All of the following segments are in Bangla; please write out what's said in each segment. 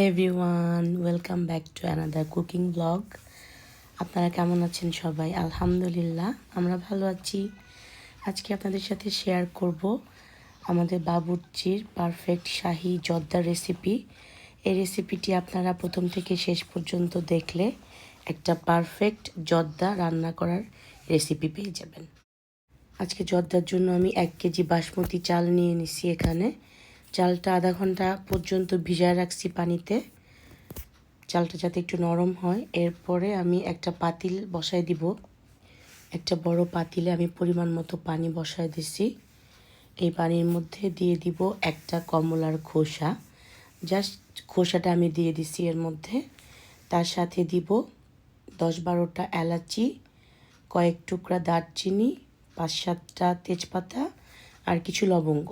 Everyone welcome back to another cooking blog আপনারা কেমন আছেন সবাই? আলহামদুলিল্লাহ, আমরা ভালো আছি। আজকে আপনাদের সাথে শেয়ার করব আমাদের বাবুর্চির পারফেক্ট শাহি জর্দার রেসিপি এই রেসিপিটি আপনারা প্রথম থেকে শেষ পর্যন্ত দেখলে একটা পারফেক্ট জর্দা রান্না করার রেসিপি পেয়ে যাবেন। আজকে জর্দার জন্য আমি এক কেজি বাসমতি চাল নিয়ে নিছি এখানে। চালটা আধা ঘণ্টা পর্যন্ত ভিজায় রাখছি পানিতে। চালটা যাতে একটু নরম হয়। এরপরে আমি একটা পাতিল বসায় দিব। একটা বড় পাতিলে আমি পরিমাণ মতো পানি বসায় দিছি। এই পানির মধ্যে দিয়ে দিব একটা কমলার খোসা। জাস্ট খোসাটা আমি দিয়ে দিছি এর মধ্যে। তার সাথে দিব দশ বারোটা এলাচি, কয়েক টুকরা দারচিনি, পাঁচ সাতটা তেজপাতা আর কিছু লবঙ্গ।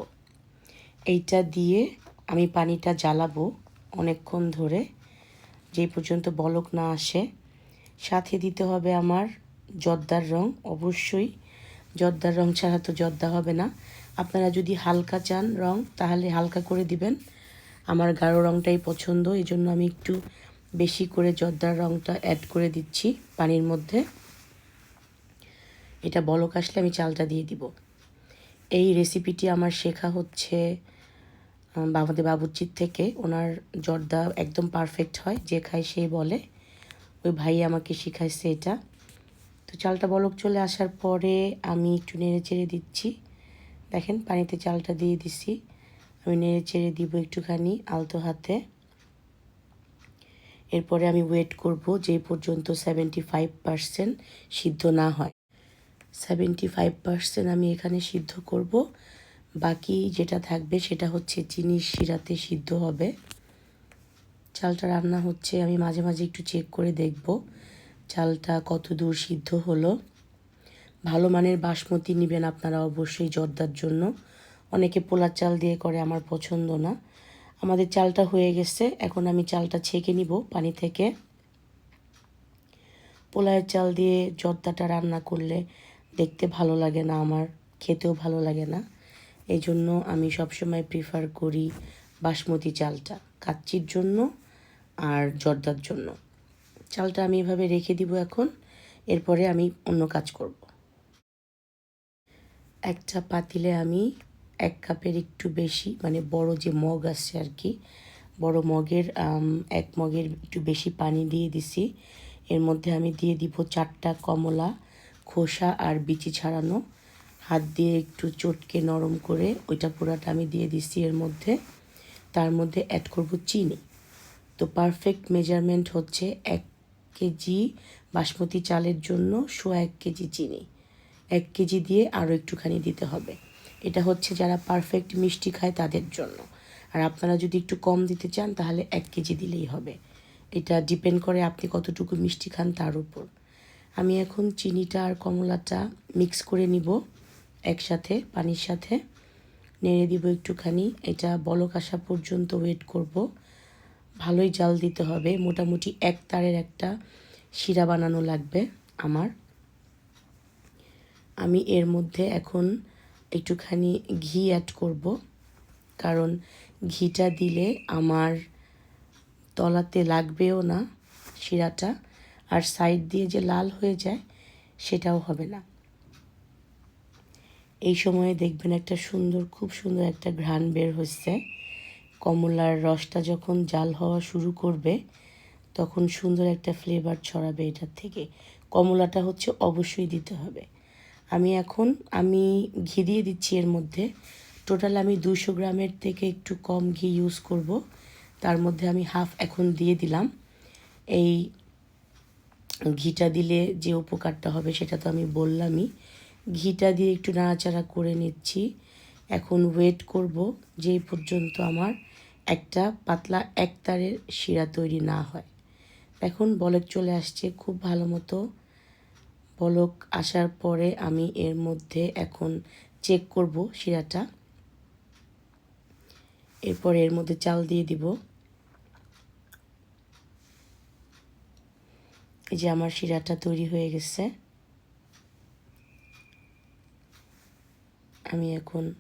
এইটা দিয়ে আমি পানিটা জ্বালাবো অনেকক্ষণ ধরে। যেই পর্যন্ত বলক না আসে। সাথে দিতে হবে আমার জর্দার রং। অবশ্যই জর্দার রং ছাড়া তো জর্দা হবে না। আপনারা যদি হালকা চান রং, তাহলে হালকা করে দিবেন। আমার গাঢ় রংটাই পছন্দ এই জন্য আমি একটু বেশি করে জর্দার রংটা অ্যাড করে দিচ্ছি পানির মধ্যে। এটা বলক আসলে আমি চালটা দিয়ে দিব। এই রেসিপিটি আমার শেখা হচ্ছে আমাদের বাবুচির থেকে ওনার জর্দা একদম পারফেক্ট হয়, যে খায় সেই বলে। ওই ভাই আমাকে শিখাইছে এটা। তো চালটা বলক চলে আসার পরে আমি একটু নেড়ে চেড়ে দিচ্ছি। দেখেন, পানিতে চালটা দিয়ে দিছি। আমি নেড়ে চেড়ে দিব একটুখানি আলতো হাতে। এরপরে আমি ওয়েট করব যে পর্যন্ত সেভেন্টি ফাইভ পারসেন্ট সিদ্ধ না হয়। সেভেন্টি ফাইভ পারসেন্ট আমি এখানে সিদ্ধ করব। বাকি যেটা থাকবে সেটা হচ্ছে চিনির শিরাতে সিদ্ধ হবে। চালটা রান্না হচ্ছে, আমি মাঝে মাঝে একটু চেক করে দেখব চালটা কত দূর সিদ্ধ হলো। ভালো মানের বাসমতি নেবেন আপনারা অবশ্যই জর্দার জন্য। অনেকে পোলার চাল দিয়ে করে, আমার পছন্দ না। আমাদের চালটা হয়ে গেছে, এখন আমি চালটা ছেঁকে নিব পানি থেকে। পোলায়ের চাল দিয়ে জর্দাটা রান্না করলে দেখতে ভালো লাগে না, আমার খেতেও ভালো লাগে না। এই জন্য আমি সবসময় প্রিফার করি বাসমতি চালটা, কাচ্চির জন্য আর জর্দার জন্য। চালটা আমি এভাবে রেখে দিব এখন, এরপরে আমি অন্য কাজ করব। একটা পাতিলে আমি এক কাপের একটু বেশি মানে বড় যে মগ আছে আর কি, বড় মগের এক মগের একটু বেশি পানি দিয়ে দিছি। এর মধ্যে আমি দিয়ে দিব চারটা কমলা, খোসা আর বিচি ছাড়ানো হাত দিয়ে একটু চটকে নরম করে ওইটা পুরাটা আমি দিয়ে দিচ্ছি এর মধ্যে। তার মধ্যে অ্যাড করব চিনি। তো পারফেক্ট মেজারমেন্ট হচ্ছে এক কেজি বাসমতি চালের জন্য শো এক কেজি চিনি। এক কেজি দিয়ে আরও একটুখানি দিতে হবে। এটা হচ্ছে যারা পারফেক্ট মিষ্টি খায় তাদের জন্য। আর আপনারা যদি একটু কম দিতে চান তাহলে এক কেজি দিলেই হবে। এটা ডিপেন্ড করে আপনি কতটুকু মিষ্টি খান তার উপর। আমি এখন চিনিটা আর কমলাটা মিক্স করে নিব। একসাথে, পানির সাথে। নেড়ে দিব একটুখানি। এটা বলক আসা পর্যন্ত ওয়েট করব। ভালোই জাল দিতে হবে। মোটামুটি এক তারের একটা শিরা বানানো লাগবে আমার। আমি এর মধ্যে এখন একটুখানি ঘি অ্যাড করব। কারণ ঘিটা দিলে আমার তলাতে লাগবেও না শিরাটা। আর সাইড দিয়ে যে লাল হয়ে যায়, সেটাও হবে না। এই সময়ে দেখবেন একটা সুন্দর, খুব সুন্দর একটা ঘ্রাণ বের হচ্ছে কমলার রসটা যখন জাল হওয়া শুরু করবে, তখন সুন্দর একটা ফ্লেভার ছড়াবে এটার থেকে। কমলাটা হচ্ছে অবশ্যই দিতে হবে। আমি এখন, আমি ঘি দিয়ে দিচ্ছি এর মধ্যে। টোটাল আমি দুশো গ্রামের থেকে একটু কম ঘি ইউজ করব। তার মধ্যে আমি হাফ এখন দিয়ে দিলাম। এই ঘিটা দিলে যে উপকারটা হবে সেটা তো আমি বললামই। ঘিটা দিয়ে একটু নাড়াচাড়া করে নিচ্ছি। এখন ওয়েট করব যেই পর্যন্ত আমার একটা পাতলা একতারের শিরা তৈরি না হয়। এখন বলক চলে আসছে খুব ভালো মতো। বলক আসার পরে আমি এর মধ্যে এখন চেক করব শিরাটা। এরপর এর মধ্যে চাল দিয়ে দিব। এই যে আমার শিরাটা তৈরি হয়ে গেছে। আমি এখন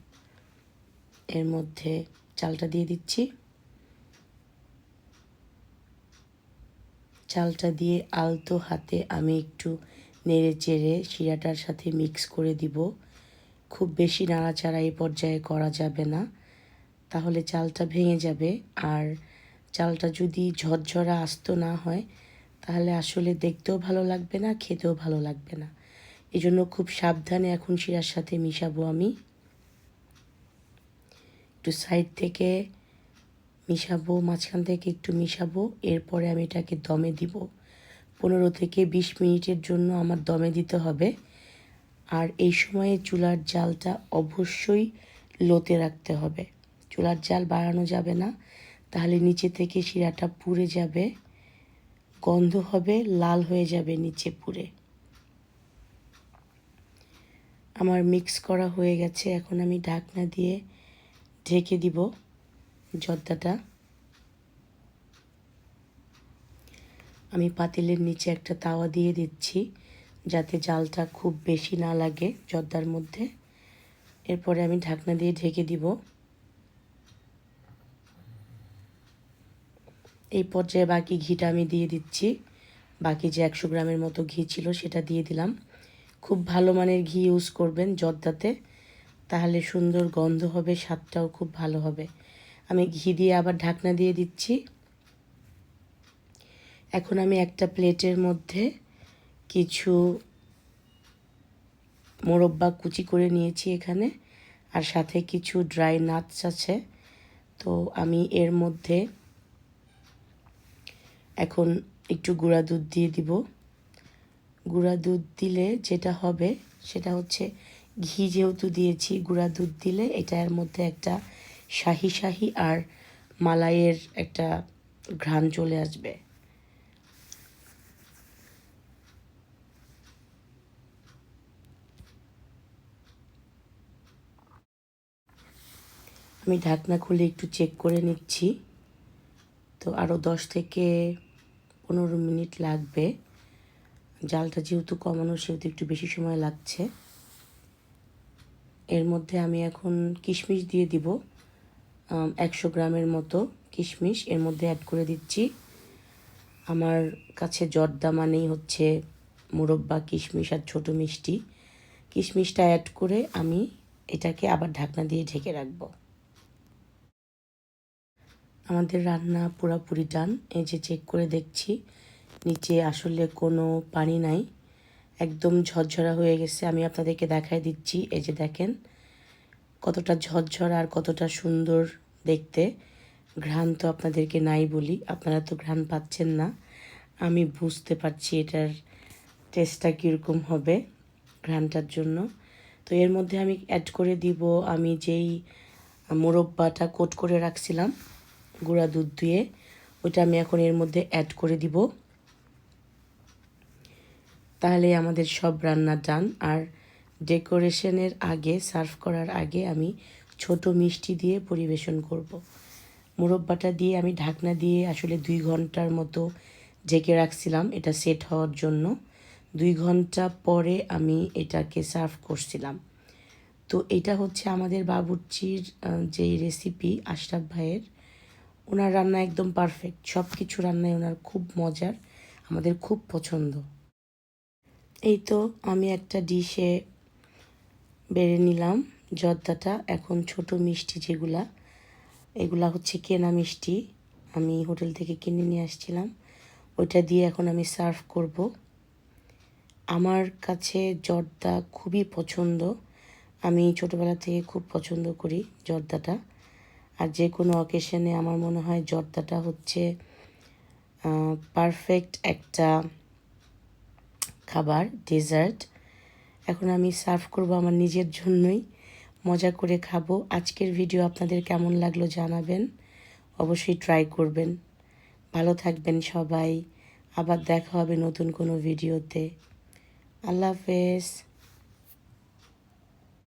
এর মধ্যে চালটা দিয়ে দিচ্ছি। চালটা দিয়ে আলতো হাতে আমি একটু নেড়ে চেড়ে শিরাটার সাথে মিক্স করে দিব। খুব বেশি নাড়াচাড়া এই পর্যায়ে করা যাবে না। তাহলে চালটা ভেঙে যাবে। আর চালটা যদি ঝরঝরা আস্ত না হয়, তাহলে আসলে দেখতেও ভালো লাগবে না, খেতেও ভালো লাগবে না। এই জন্য খুব সাবধানে এখন শিরার সাথে মিশাবো আমি। একটু সাইড থেকে মিশাবো, মাঝখান থেকে একটু মিশাবো, এরপরে আমি এটাকে দমে দিব। পনেরো থেকে বিশ মিনিটের জন্য আমার দমে দিতে হবে। আর এই সময়ে চুলার জালটা অবশ্যই লোতে রাখতে হবে। চুলার জাল বাড়ানো যাবে না, তাহলে নিচে থেকে শিরাটা পুড়ে যাবে, গন্ধ হবে, লাল হয়ে যাবে নিচে পুড়ে। আমার মিক্স করা হয়ে গেছে, এখন আমি ঢাকনা দিয়ে ঢেকে দিব জর্দাটা। আমি পাতিলের নিচে একটা তাওয়া দিয়ে দিচ্ছি, যাতে জালটা খুব বেশি না লাগে জর্দার মধ্যে। এরপরে আমি ঢাকনা দিয়ে ঢেকে দিব। এই পর্যায়ে বাকি ঘিটা আমি দিয়ে দিচ্ছি। বাকি যে একশো গ্রামের মতো ঘি ছিল, সেটা দিয়ে দিলাম। খুব ভালো মানের ঘি ইউজ করবেন জর্দাতে, তাহলে সুন্দর গন্ধ হবে, স্বাদটাও খুব ভালো হবে। আমি ঘি দিয়ে আবার ঢাকনা দিয়ে দিচ্ছি। এখন আমি একটা প্লেটের মধ্যে কিছু মোরব্বা কুচি করে নিয়েছি এখানে, আর সাথে কিছু ড্রাই নাটস আছে। তো আমি এর মধ্যে এখন একটু গুঁড়া দুধ দিয়ে দিব। গুঁড়া দুধ দিলে যেটা হবে, সেটা হচ্ছে ঘি যেহেতু দিয়েছি, গুঁড়া দুধ দিলে এটার মধ্যে একটা শাহি শাহি আর মালাইয়ের একটা ঘ্রাণ চলে আসবে। আমি ঢাকনা খুলে একটু চেক করে নিচ্ছি। তো আরও দশ থেকে পনেরো মিনিট লাগবে। জালটা যেহেতু কমানো সেহেতু একটু বেশি সময় লাগছে। এর মধ্যে আমি এখন কিশমিশ দিয়ে দিব। একশো গ্রামের মতো কিশমিশ এর মধ্যে অ্যাড করে দিচ্ছি। আমার কাছে জর্দা মানেই হচ্ছে মুরব্বা কিশমিশ আর ছোটো মিষ্টি। কিশমিশটা অ্যাড করে আমি এটাকে আবার ঢাকনা দিয়ে ঢেকে রাখব। আমাদের রান্না পুরাপুরি ডান এই যে চেক করে দেখছি। নিচে আসলে কোনো পানি নাই। একদম ঝরঝরা হয়ে গেছে। আমি আপনাদেরকে দেখাই দিচ্ছি, এই যে দেখেন, কতটা ঝরঝরা আর কতটা সুন্দর দেখতে। ঘ্রাণ তো আপনাদেরকে নাই বলি, আপনারা তো ঘ্রাণ পাচ্ছেন না। আমি বুঝতে পারছি এটার টেস্টটা কীরকম হবে ঘ্রাণটার জন্য। তো এর মধ্যে আমি অ্যাড করে দিব, আমি যেই মোরব্বাটা কোট করে রাখছিলাম, গুঁড়া দুধ দিয়ে, ওইটা আমি এখন এর মধ্যে অ্যাড করে দিব। তাহলে আমাদের সব রান্না ডান। আর ডেকোরেশনের আগে, সার্ভ করার আগে আমি ছোট মিষ্টি দিয়ে পরিবেশন করব। মুরব্বাটা দিয়ে আমি ঢাকনা দিয়ে আসলে দুই ঘণ্টার মতো ঢেকে রাখছিলাম। এটা সেট হওয়ার জন্য দুই ঘণ্টা পরে আমি এটাকে সার্ভ করছিলাম। তো এটা হচ্ছে আমাদের বাবুর্চির যেই রেসিপি আশরাফ ভাইয়ের। ওনার রান্না একদম পারফেক্ট সব কিছু রান্নায় ওনার খুব মজার, আমাদের খুব পছন্দ। এই তো আমি একটা ডিশে বেড়ে নিলাম, জর্দাটা, এখন ছোট মিষ্টি যেগুলা। এগুলা হচ্ছে কেনা মিষ্টি, আমি হোটেল থেকে কিনে নিয়ে আসছিলাম। ওইটা দিয়ে এখন আমি সার্ভ করব। আমার কাছে জর্দা খুবই পছন্দ। আমি ছোটোবেলা থেকে খুব পছন্দ করি জর্দাটা। আর যে কোনো অকেশনে আমার মনে হয় জর্দাটা হচ্ছে পারফেক্ট একটা খাবার ডেজার্ট এখন আমি সার্ভ করব আমার নিজের জন্যই। মজা করে খাব। আজকের ভিডিও আপনাদের কেমন লাগল জানাবেন। অবশ্যই ট্রাই করবেন। ভালো থাকবেন সবাই। আবার দেখা হবে নতুন কোনো ভিডিওতে আল্লাহ হাফেজ।